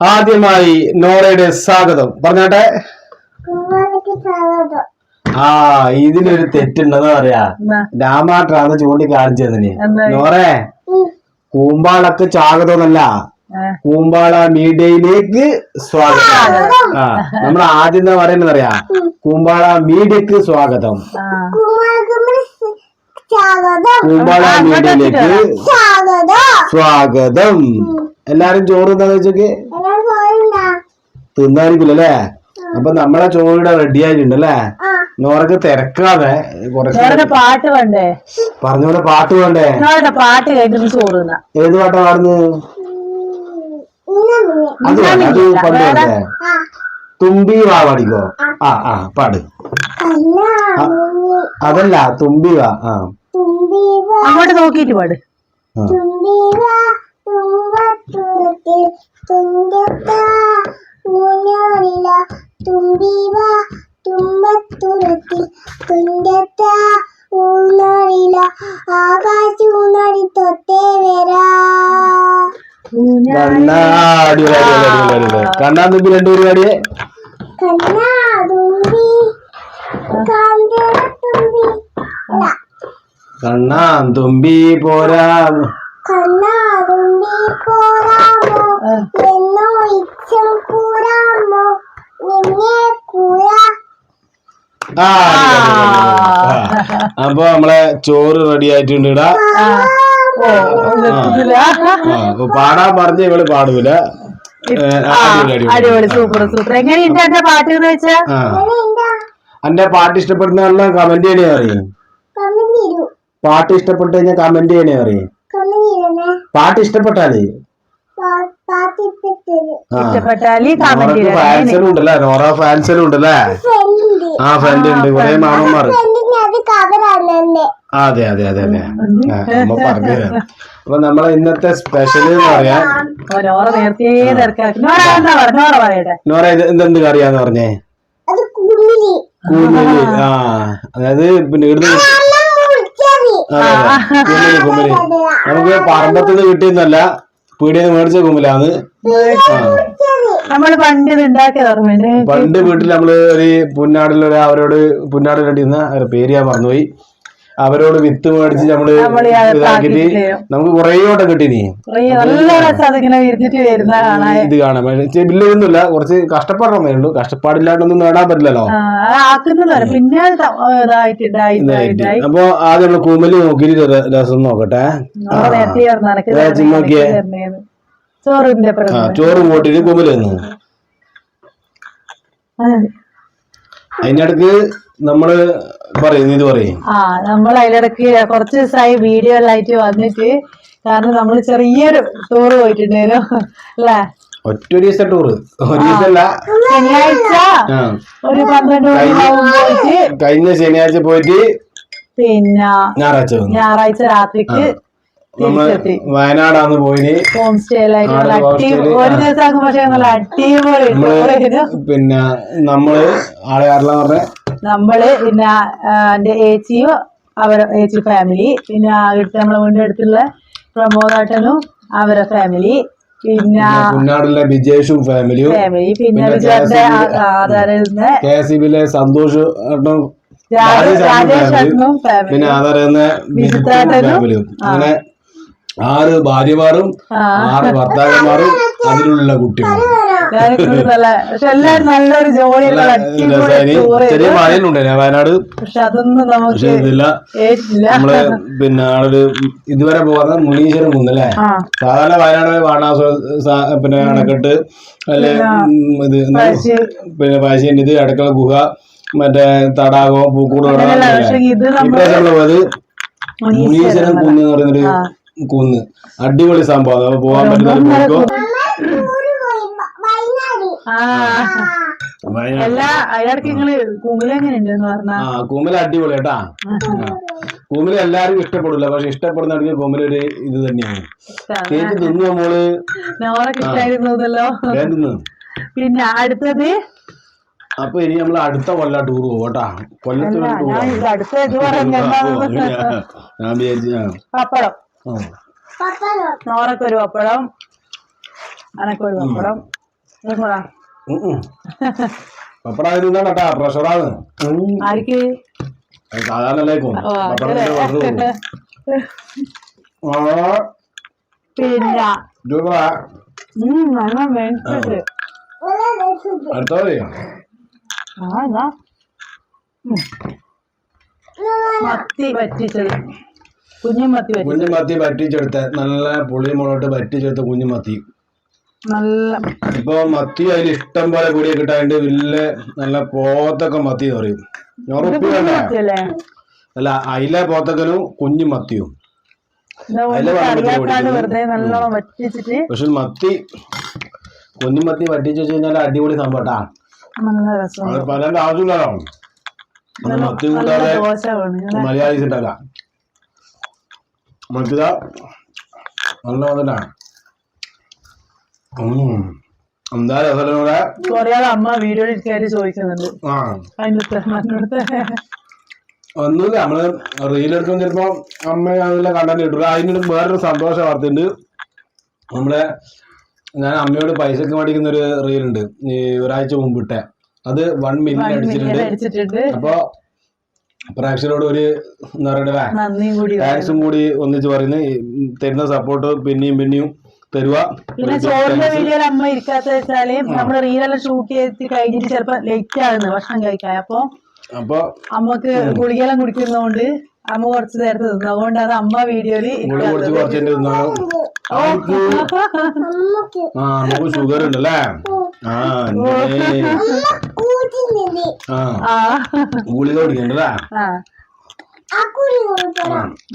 ആദ്യമായി നോറയുടെ സ്വാഗതം. പറഞ്ഞോട്ടെ? ആ ഇതിനൊരു തെറ്റുണ്ടെന്ന് പറയാ? രാമാട്ടാന്ന് ചൂണ്ടി കാണിച്ചതിന് നോറേ കൂമ്പാളക്ക് സ്വാഗതമൊന്നല്ല. കൂമ്പാള മീഡിയയിലേക്ക് സ്വാഗതം. ആ നമ്മൾ ആദ്യം എന്താ പറയുന്നത് അറിയാ? കൂമ്പാള മീഡിയക്ക് സ്വാഗതം. ആ. കുമാരക്ക് സ്വാഗതം. കൂമ്പാള മീഡിയയിലേക്ക് സ്വാഗതം. സ്വാഗതം. എല്ലാരും ചോറ് എന്താ വെച്ചോക്ക്? തിന്നായിരിക്കില്ല അല്ലേ അപ്പൊ നമ്മളെ ചോറിടെ റെഡി ആയിട്ടുണ്ട് അല്ലേ? നോറക്ക് തിരക്കാതെ കുറച്ച് പാട്ട് വേണ്ടേ? പറഞ്ഞോടെ പാട്ട് വേണ്ടേ? പാട്ട് കേട്ടിട്ട് ഏത് പാട്ടാ പാടുന്നു അത് അത് പണ്ട് വേണ്ടേ? തുമ്പി വാ പാടിക്കോ? ആ. ആ പാട്. അതല്ല തുമ്പി വാ ആ. അങ്ങോട്ട് നോക്കിയിട്ട് പാട്. തുമ്പത്തുരത്തിൽ തുമ്പീവ തുമ്പത്തുരത്തിൽ തുമ്പത്ത ഊഞ്ഞാലില ആകാശ ഊന്നറി തൊട്ടേ വരാ. കണ്ണാ തുമ്പി രണ്ടു പരിപാടിയെ? കണ്ണാ തുമ്പി തുമ്പി കണ്ണാ തുമ്പി പോരാ. കണ്ണാ തുമ്പി പോരാമോ എന്നോ ഇച്ഛം കൂരാമോ നിന്നെ കൂരാ ആ അടിപൊളി, അടിപൊളി, അടിപൊളി. ആ. അപ്പൊ നമ്മളെ ചോറ് റെഡി ആയിട്ടുണ്ട് ഇടാ പാടാൻ പറഞ്ഞ ഇവൾ പാടൂല അടിപൊളി സൂപ്പർ സൂപ്പർ എങ്ങനെയുണ്ട് എന്റെ പാട്ട് എന്ന് വെച്ചാ? എന്റെ പാട്ട് ഇഷ്ടപ്പെടുന്ന കമന്റ് ചെയ്യണേ അറിയാം പാട്ട് ഇഷ്ടപ്പെട്ട് കഴിഞ്ഞാൽ കമന്റ് ചെയ്യണേ അറിയാം പാട്ട് ഇഷ്ടപ്പെട്ടാലേ? ഫാൻസലും ഉണ്ടല്ലേ നോറ ഫാൻസലും ഉണ്ടല്ലേ? ആ ഫ്രണ്ട് ഉണ്ട്. കുറെ മാമന്മാർ അത് അതെ അതെ അതെ നമ്മ അമ്മ പറഞ്ഞു തരാം അപ്പൊ നമ്മളെ ഇന്നത്തെ സ്പെഷ്യൽ എന്ന് പറയാൻ നോറ ഇത് എന്തെന്ത് കറിയാന്ന് പറഞ്ഞേ? കുമ്മിലി ആ. അതായത് പിന്നെ ഇവിടുന്ന് കുമിലി നമുക്ക് പറമ്പത്തുനിന്ന് കിട്ടിയെന്നല്ല പീടിയെന്ന് മേടിച്ച കുമ്മിലാന്ന് ആ. നമ്മൾ പണ്ട് ഇത് ഉണ്ടാക്കിയത് പണ്ട് വീട്ടിൽ നമ്മൾ ഒരു പുന്നാടിലൊരു അവരോട് പുന്നാട് കണ്ടിരുന്ന അവരുടെ പേര് ഞാൻ മറന്നുപോയി. അവരോട് വിത്ത് മേടിച്ച് നമ്മൾ ഇതാക്കിട്ട് നമുക്ക് കുറേ ഓട്ടം കിട്ടി നീ നല്ല രസം അതിങ്ങനെ വിരിഞ്ഞിട്ട് ഇത് കാണാൻ. ബില്ലൊന്നുമില്ല കുറച്ച് കഷ്ടപ്പെടണമേ ഉള്ളൂ. കഷ്ടപ്പാടില്ലാണ്ടൊന്നും നേടാൻ പറ്റില്ലല്ലോ. അപ്പൊ ആദ്യം നമ്മൾ കൂമലി നോക്കിയിട്ട് രസം നോക്കട്ടെ. നോറ ചോറിന്റെ ചോറ് കൂട്ടിട്ട് കുമൽ തന്നു അതിനിടക്ക് നമ്മൾ പറയും ഇത് പറയും. ആ നമ്മൾ അതിലിടക്ക് കുറച്ച് ദിവസമായി വീഡിയോ ആയിട്ട് വന്നിട്ട് കാരണം നമ്മൾ ചെറിയൊരു ടൂർ പോയിട്ടുണ്ടായിരുന്നു അല്ലേ? ഒറ്റ ഒരു ദിവസത്തെ ടൂറ് ഒരു ദിവസമല്ല ശനിയാഴ്ച ഒരു പന്ത്രണ്ട് പോയിട്ട്. കഴിഞ്ഞ ശനിയാഴ്ച പോയിട്ട് പിന്നെ ഞായറാഴ്ച ഞായറാഴ്ച രാത്രിക്ക് നമ്മൾ വയനാടാന്ന് പോയിന്. ഹോം ഒരു ദിവസം പക്ഷേ നല്ല അടിപൊളി പിന്നെ നമ്മൾ ആളെ ആരെല്ലാം പറഞ്ഞ? നമ്മൾ പിന്നെ എന്റെ ഏച്ചിയും അവരെ ഏച്ചി ഫാമിലി പിന്നെ അടുത്ത് നമ്മളെ വീണ്ടും അടുത്തുള്ള പ്രമോദാട്ടനും അവരെ ഫാമിലി പിന്നെ കുഞ്ഞാടിലെ ബിജേഷും ഫാമിലിയും ഫാമിലി പിന്നെ ആധാരെ കെ എസ് ബിയിലെ സന്തോഷ്. പിന്നെ അതറിയുന്ന ഫാമിലിയും അങ്ങനെ ആറ് ഭാര്യമാരും ആറ് ഭർത്താക്കന്മാരും അതിലുള്ള കുട്ടികളും പക്ഷെ നല്ലൊരു ജോലിയുള്ള ചെറിയ മഴയിലുണ്ട് വയനാട് പക്ഷെ അതൊന്നും നമുക്ക് ഇതില്ല. നമ്മൾ പിന്നെ ആളൊരു ഇതുവരെ പോകുന്ന മുനീശ്വരം കുന്നല്ലേ സാധാരണ വയനാട് വാണാസുര പിന്നെ അണക്കെട്ട് അല്ലെ ഇത് പിന്നെ പാശ്യന്റെ ഇത് അടുക്കള ഗുഹ മറ്റേ തടാകം പൂക്കൂട് നമ്മൾ ഇപ്രാവശ്യം പോയത് മുനീശ്വരം കുന്ന് എന്ന് പറയുന്നൊരു കുന്ന്. അടിപൊളി സംഭവം. പോവാൻ പോകാൻ പറ്റുന്ന കുമില അടിപൊളി കേട്ടാ. കുമില എല്ലാരും ഇഷ്ടപ്പെടില്ല പക്ഷെ ഇഷ്ടപ്പെടുന്നവർക്ക് കുമില ഒരു ഇത് തന്നെയാണ്. കേക്ക് തിന്നു നമ്മൾ തിന്നു. പിന്നെ അടുത്തത്? അപ്പൊ ഇനി നമ്മൾ അടുത്ത കൊല്ല ടൂർ പോകട്ടാ കേട്ടാ. കൊല്ലത്ത് ടൂർ ഞാൻ വിചാരിച്ചു ഞാൻ വിചാരിച്ചു പപ്പടം നോറൊക്കെ ഒരു പപ്പടം. അനക്കൊരു പപ്പടം. പപ്പട കേട്ടാ പ്രഷറാണ്. ആർക്ക്? പിന്നെ. അടുത്തത് മത്തി പറ്റിച്ചത്. കുഞ്ഞു മത്തി പറ്റി കുഞ്ഞു മത്തി പറ്റിച്ചെടുത്ത നല്ല പുളി മുളക് പറ്റിച്ചെടുത്ത കുഞ്ഞു മത്തി. നല്ല ഇപ്പൊ മത്തി അതിൽ ഇഷ്ടം പോലെ കൂടിയ കിട്ടാണ്ട് വലിയ നല്ല പോത്തൊക്കെ മത്തി എന്ന് പറയും. അല്ല അയില പോത്തക്കനും കുഞ്ഞു മത്തിയും. പക്ഷെ മത്തി കുഞ്ഞു മത്തി പറ്റിച്ച് വെച്ച് കഴിഞ്ഞാൽ അടിപൊളി സംഭവട്ടാ അത് പലന്റെ ആവശ്യമില്ലല്ലോ. മത്തി കൂട്ടാതെ മലയാളീസ് ഉണ്ടാവില്ല മത്തിത നല്ല വന്നിട്ടാ എന്താ രസം കൂടെ കൊറേ അമ്മ വീഡിയോയിൽ കയറി ചോദിക്കുന്നുണ്ട്. ആ. അതിന്റെ ഉത്തരം ഒന്നുമില്ല നമ്മൾ റീലെടുക്കും ചിലപ്പോ അമ്മ അതിലെ കണ്ടന്റ് ഇട്ടു അതിന് വേറൊരു സന്തോഷ വാർത്തയുണ്ട്. നമ്മളെ ഞാൻ അമ്മയോട് പൈസക്ക് മേടിക്കുന്ന ഒരു റീലുണ്ട് ഈ ഒരാഴ്ച മുമ്പിട്ടെ. അത് വൺ മില്യൺ അടിച്ചിട്ടുണ്ട്. അപ്പൊ പ്രേക്ഷകരോട് ഒരു എന്താ പറയുക താങ്ക്സും കൂടി ഒന്നിച്ച് പറയുന്നത് തരുന്ന സപ്പോർട്ട് പിന്നെയും പിന്നെയും തരുക. പിന്നെ ചോറിന്റെ വീഡിയോയിൽ അമ്മ ഇരിക്കാത്ത വെച്ചാൽ നമ്മൾ റീലെല്ലാം ഷൂട്ട് ചെയ്ത് കഴിഞ്ഞിട്ട് ചിലപ്പോ ലേറ്റ് ആകുന്നു ഭക്ഷണം കഴിക്കാൻ. അപ്പൊ അപ്പൊ അമ്മയ്ക്ക് ഗുളികയെല്ലാം കുടിക്കുന്നതുകൊണ്ട് അമ്മ കുറച്ച് നേരത്തെ തിന്നു. അതുകൊണ്ടാണ് അമ്മ വീഡിയോയിൽ നമുക്ക് ഷുഗർ ഉണ്ട് അല്ലേ ആ ഗുളിക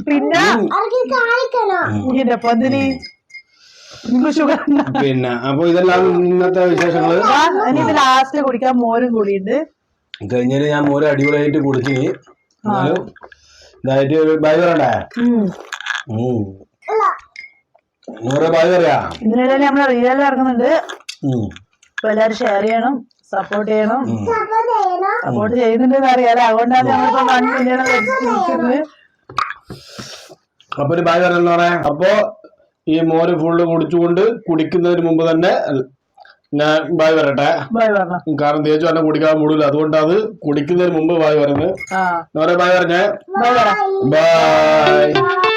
പിന്നെ? ഇതിന്റെ പിന്നെ അപ്പൊ ഇതെല്ലാം ഇന്നത്തെ വിശേഷങ്ങൾ? ഇനി ഇത് ലാസ്റ്റ് കുടിക്കാൻ മോരും കൂടിയുണ്ട്. കഴിഞ്ഞാൽ ഞാൻ മോര് അടിപൊളിയായിട്ട് കുടിച്ച്. എന്നാലും ഇതായിട്ട് ബൈ പറയണ്ടേ. നൂറ് ബൈ പറയാ? ഇതിനിടയിൽ നമ്മൾ റീലെല്ലാം ഇറങ്ങുന്നുണ്ട്. അപ്പൊ എല്ലാരും ഷെയർ ചെയ്യണം. സപ്പോർട്ട് ചെയ്യണം. സപ്പോർട്ട് ചെയ്യുന്നുണ്ടെന്ന് അറിയാലോ. അതുകൊണ്ടാണ് ഞങ്ങളിപ്പോ വൺ മില്യൺ വെച്ചിരിക്കുന്നത്. അപ്പൊ ഒരു ബൈ പറയുന്ന പറയാം അപ്പൊ ഈ മോര് ഫുള്ള് കുടിച്ചുകൊണ്ട് കുടിക്കുന്നതിന് മുമ്പ് തന്നെ ഞാൻ ബായ് വരട്ടെ. കാരണം തേച്ചു തന്നെ കുടിക്കാൻ മൂടില്ല. അതുകൊണ്ട് അത് കുടിക്കുന്നതിന് മുമ്പ് ബായ് പറയുന്നത് ബായ് പറഞ്ഞേ ബായ് ബൈ